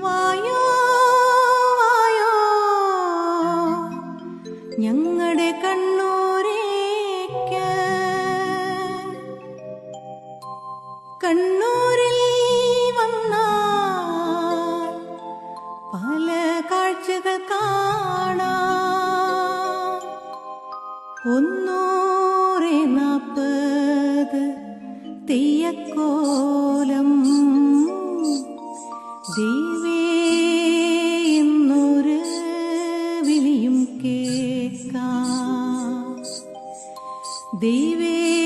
വായോ ഞങ്ങളുടെ കണ്ണൂരേക്ക്. കണ്ണൂരിൽ വന്നാൽ പല കാഴ്ചകൾ കാണാ. ഒന്നൂറെ തെയ്യക്കോലം. ദൈവേ देवे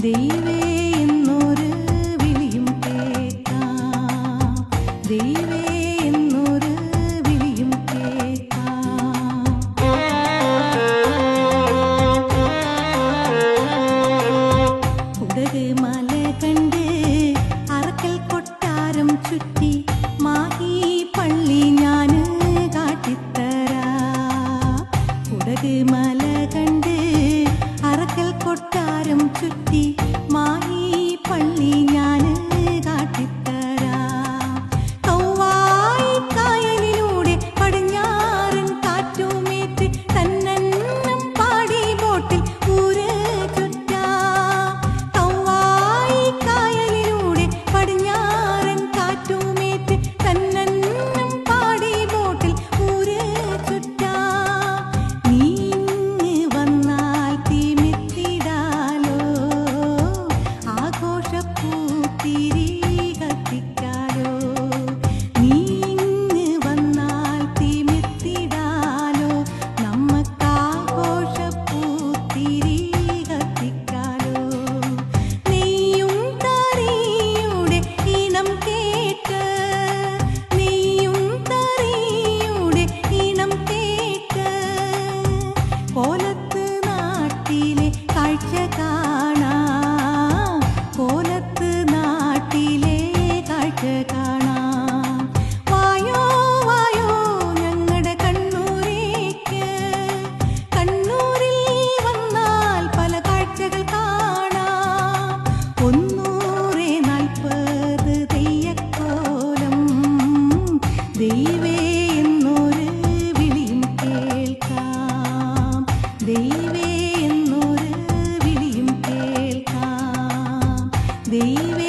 ദൈവേ ഇന്നൊരു വിളിയും കേൾക്കാം. ദൈവേ ദൈവ